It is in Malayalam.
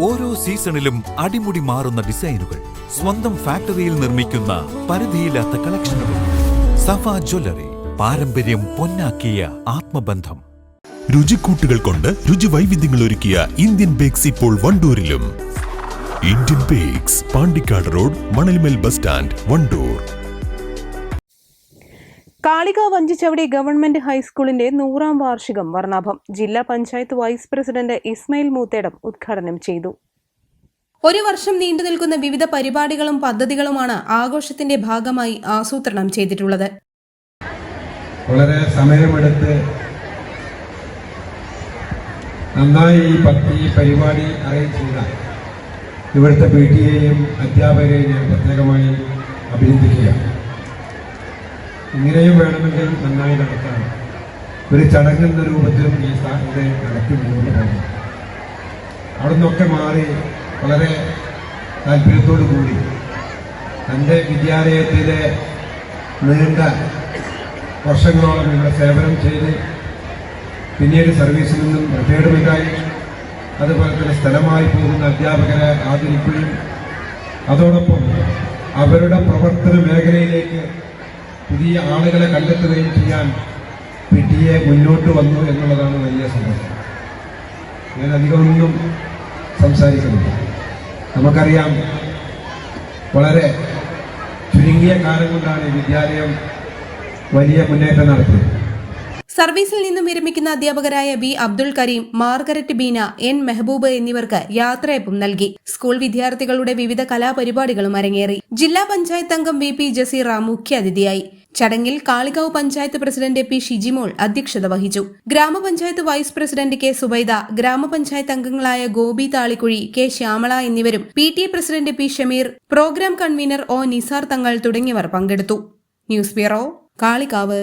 ഓരോ സീസണിലും അടിമുടി മാറുന്ന ഡിസൈനുകൾ സ്വന്തം ഫാക്ടറിയിൽ നിർമ്മിക്കുന്ന പരിധിയില്ലാത്ത കളക്ഷനുകൾ. സഫ ജ്വല്ലറി പാരമ്പര്യം പൊന്നാക്കിയ ആത്മബന്ധം. രുചിക്കൂട്ടുകൾ കൊണ്ട് രുചി വൈവിധ്യങ്ങൾ ഒരുക്കിയ ഇന്ത്യൻ ബേക്സ് ഇപ്പോൾ വണ്ടൂരിലും. Indian bakes Pandikkad road Manalmel bus stand Wandoor. കാളിക വഞ്ചിച്ചവടി ഗവൺമെന്റ് ഹൈസ്കൂളിന്റെ നൂറാം വാർഷികം വർണാഭം. ജില്ലാ പഞ്ചായത്ത് വൈസ് പ്രസിഡന്റ് ഇസ്മയിൽ മൂത്തേടം ഉദ്ഘാടനം ചെയ്തു. ഒരു വർഷം നീണ്ടു നിൽക്കുന്ന വിവിധ പരിപാടികളും പദ്ധതികളുമാണ് ആഘോഷത്തിന്റെ ഭാഗമായി ആസൂത്രണം ചെയ്തിട്ടുള്ളത്. വളരെ സമയമെടുത്ത് നന്നായി ഈ പരിപാടി അറേഞ്ച് ചെയ്ത ഇവിടുത്തെ പി ടി എയും അധ്യാപകരെയും ഞാൻ പ്രത്യേകമായി അഭിനന്ദിക്കുകയാണ്. ഇങ്ങനെയും വേണമെങ്കിൽ നന്നായി നടത്താം ഒരു ചടങ്ങെന്ന രൂപത്തിലും ഈ സ്ഥാനത്തെ നടത്തി മുന്നോട്ട് പോകുന്നു അവിടെ നിന്നൊക്കെ മാറി വളരെ താല്പര്യത്തോടു കൂടി തന്റെ വിദ്യാലയത്തിലെ നീണ്ട വർഷങ്ങളോളം ഇവിടെ സേവനം ചെയ്ത് പിന്നീട് സർവീസിൽ നിന്നും റിട്ടയർമെന്റായി അതുപോലെ തന്നെ സ്ഥലമായി പോകുന്ന അധ്യാപകരെ ആദരിക്കുകയും അതോടൊപ്പം അവരുടെ പ്രവർത്തന മേഖലയിലേക്ക് പുതിയ ആളുകളെ കണ്ടെത്തുകയും ചെയ്യാൻ പി ടി എ മുന്നോട്ട് വന്നു എന്നുള്ളതാണ് വലിയ സന്തോഷം. ഞാൻ അധികമൊന്നും സംസാരിക്കുന്നില്ല. നമുക്കറിയാം വളരെ ചുരുങ്ങിയ കാലം കൊണ്ടാണ് വിദ്യാലയം വലിയ മുന്നേറ്റം നടത്തിയത്. സർവീസിൽ നിന്നും വിരമിക്കുന്ന അധ്യാപകരായ B Abdul Kareem Margaret Beena N Mehboob എന്നിവർക്ക് യാത്രയപ്പും നൽകി. സ്കൂൾ വിദ്യാർത്ഥികളുടെ വിവിധ കലാപരിപാടികളും അരങ്ങേറി. ജില്ലാ പഞ്ചായത്ത് അംഗം വി പി ജസീറ മുഖ്യാതിഥിയായി. ചടങ്ങിൽ കാളികാവ് പഞ്ചായത്ത് പ്രസിഡന്റ് പി ഷിജിമോൾ അധ്യക്ഷത വഹിച്ചു. ഗ്രാമപഞ്ചായത്ത് വൈസ് പ്രസിഡന്റ് കെ സുബൈദ ഗ്രാമപഞ്ചായത്ത് അംഗങ്ങളായ ഗോപി താളിക്കുഴി കെ ശ്യാമള എന്നിവരും P T A president P Shameer programme convener O Nisar Thangal തുടങ്ങിയവർ പങ്കെടുത്തു. News bureau Kalikavu.